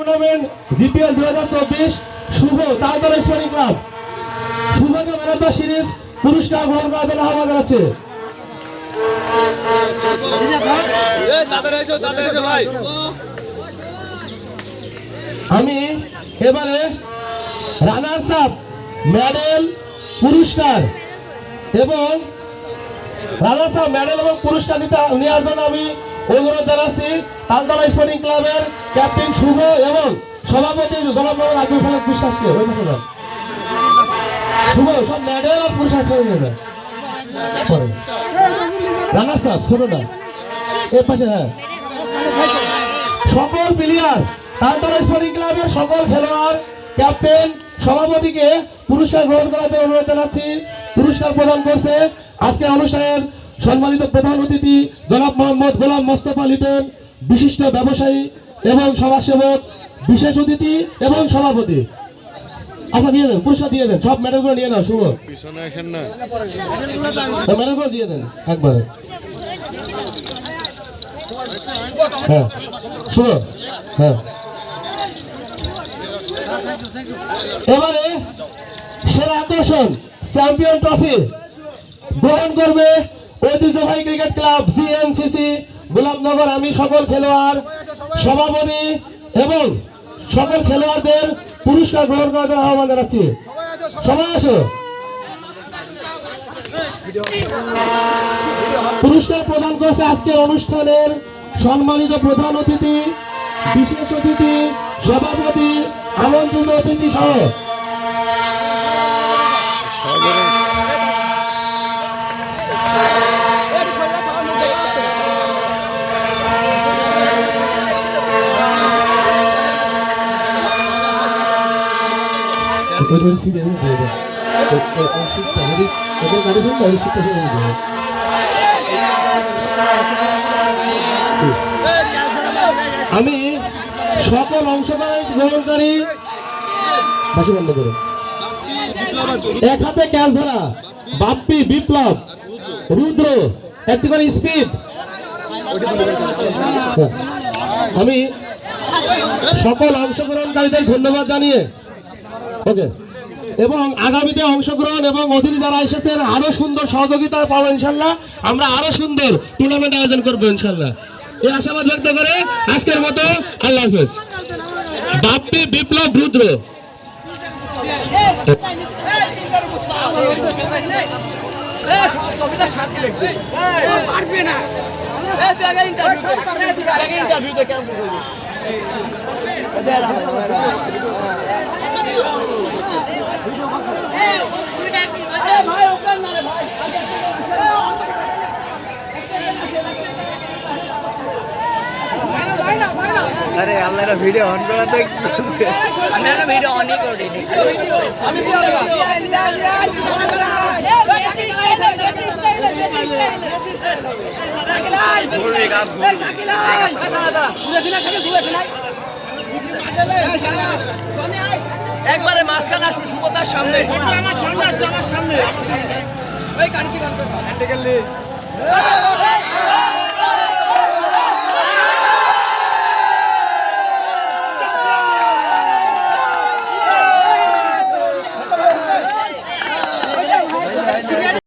Tournament GPL দুই হাজার চব্বিশ শুভ স্পোর্টিং ক্লাব। শুভকে ম্যান অফ দ্য সিরিজ পুরস্কার গ্রহণ করার জন্য আহ্বান জানাচ্ছে। আমি এবারে রানার্স আপ মেডেল পুরস্কার এবং রানার্স আপ মেডেল এবং পুরস্কার নিতে নেওয়ার জন্য আমি তালতলা ক্লাবের ক্যাপ্টেন শুভ এবং সভাপতি বিশ্বাসকে শুভ, সব মেডেল আর পুরস্কার করে নেবে রানার্স আপ ছোট না। এর পাশে হ্যাঁ। সকল প্লেয়ার তালতলা স্পোর্টিং ক্লাবের সকল খেলোয়াড়, ক্যাপ্টেন, সভাপতিকে পুরস্কার গ্রহণ করার জন্য অনুরোধ জানাচ্ছি। পুরস্কার প্রদান করছে আজকে অনুষ্ঠানের সম্মানিত প্রধান অতিথি জনাব মোহাম্মদ গোলাম মোস্তফা লিটন বিশিষ্ট ব্যবসায়ী এবং সমাজসেবক বিশেষ অতিথি এবং সভাপতি। আচ্ছা দিয়ে দেন পুরস্কার দিয়ে দেন সব মেডেলগুলো নিয়ে নাও শুভ। মেডেলগুলো দিয়ে দেন একবারে। হ্যাঁ শুভ হ্যাঁ। এবারে সেরা আকর্ষণ চ্যাম্পিয়ন ট্রফি গ্রহণ করবে ঐতিহ্যবাহী ক্রিকেট ক্লাব আমি সকল খেলোয়াড়, সভাপতি এবং সকল খেলোয়াড়দের পুরস্কার গ্রহণ করার জন্য আহ্বান জানাচ্ছি। সবাই আসো। পুরস্কার প্রদান করছে আজকের অনুষ্ঠানের সম্মানিত প্রধান অতিথি, বিশেষ অতিথি, সভাপতি আমন্ত্রিত অতিথি সহ। আমি সকল অংশগ্রহণ গ্রহণকারী বাসি বন্ধ করো। এক হাতে ক্যাচ ধরা, বাপ্পি, বিপ্লব, রুদ্র, একটি করে স্পিড। আমি সকল অংশগ্রহণকারীদের ধন্যবাদ জানিয়ে, ওকে। এবং আগামীতে অংশগ্রহণ এবং অতিথি যারা এসেছেন আরও সুন্দর সহযোগিতা পাবো ইনশাল্লাহ। আমরা আরও সুন্দর টুর্নামেন্ট আয়োজন করব ইনশাল্লাহ। এই আশাবাদ ব্যক্ত করে আজকের মতো আল্লাহ হাফেজ। বাপ্পি বিপ্লব রুদ্র। আরে আল্লাহ এটা ভিডিও অন করা তো আমি একটা ভিডিও অনই করে দিই ঘুরবে গাছ ঘুরবে। একবারে মাঝখানে আসবে সুভদ্রার সামনে। আমার সামনে আসবে আমার সামনে। ওই গাড়িতে গান করবা